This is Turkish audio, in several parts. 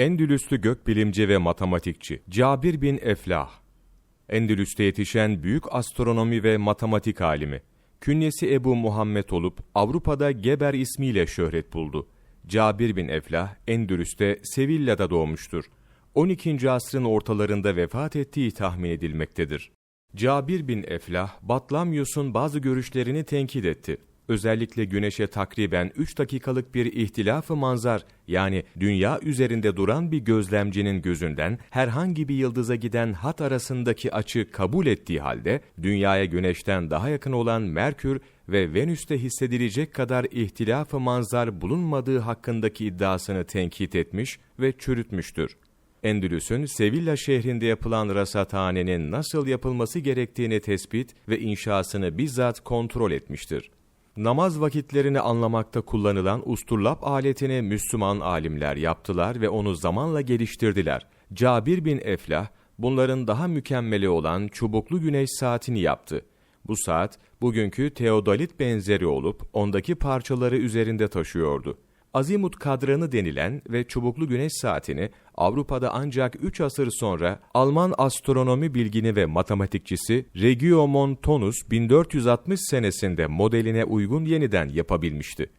Endülüslü gökbilimci ve matematikçi Cabir bin Eflah. Endülüs'te yetişen büyük astronomi ve matematik alimi. Künyesi Ebu Muhammed olup Avrupa'da Geber ismiyle şöhret buldu. Cabir bin Eflah, Endülüs'te Sevilla'da doğmuştur. 12. asrın ortalarında vefat ettiği tahmin edilmektedir. Cabir bin Eflah, Batlamyus'un bazı görüşlerini tenkit etti. Özellikle güneşe takriben 3 dakikalık bir ihtilafı manzar yani dünya üzerinde duran bir gözlemcinin gözünden herhangi bir yıldıza giden hat arasındaki açı kabul ettiği halde dünyaya güneşten daha yakın olan Merkür ve Venüs'te hissedilecek kadar ihtilafı manzar bulunmadığı hakkındaki iddiasını tenkit etmiş ve çürütmüştür. Endülüs'ün Sevilla şehrinde yapılan rasathanenin nasıl yapılması gerektiğini tespit ve inşasını bizzat kontrol etmiştir. Namaz vakitlerini anlamakta kullanılan usturlap aletini Müslüman alimler yaptılar ve onu zamanla geliştirdiler. Cabir bin Eflah, bunların daha mükemmeli olan çubuklu güneş saatini yaptı. Bu saat, bugünkü teodalit benzeri olup ondaki parçaları üzerinde taşıyordu. Azimut kadranı denilen ve çubuklu güneş saatini Avrupa'da ancak 3 asır sonra Alman astronomi bilgini ve matematikçisi Regio Tonus 1460 senesinde modeline uygun yeniden yapabilmişti.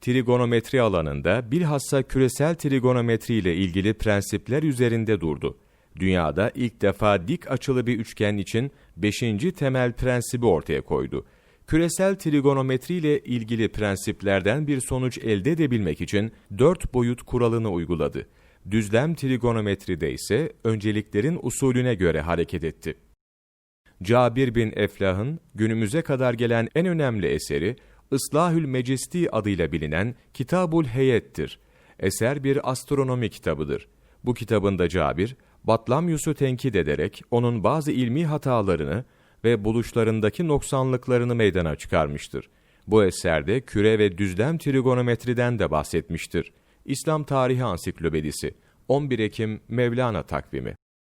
Trigonometri alanında bilhassa küresel trigonometri ile ilgili prensipler üzerinde durdu. Dünyada ilk defa dik açılı bir üçgen için 5. temel prensibi ortaya koydu küresel trigonometri ile ilgili prensiplerden bir sonuç elde edebilmek için dört boyut kuralını uyguladı. Düzlem trigonometride ise önceliklerin usulüne göre hareket etti. Cabir bin Eflah'ın günümüze kadar gelen en önemli eseri Islahül Mecisti adıyla bilinen Kitabul Heyet'tir. Eser bir astronomi kitabıdır. Bu kitabında Cabir, Batlamyus'u tenkit ederek onun bazı ilmi hatalarını ve buluşlarındaki noksanlıklarını meydana çıkarmıştır. Bu eserde küre ve düzlem trigonometriden de bahsetmiştir. İslam Tarihi Ansiklopedisi 11 Ekim Mevlana takvimi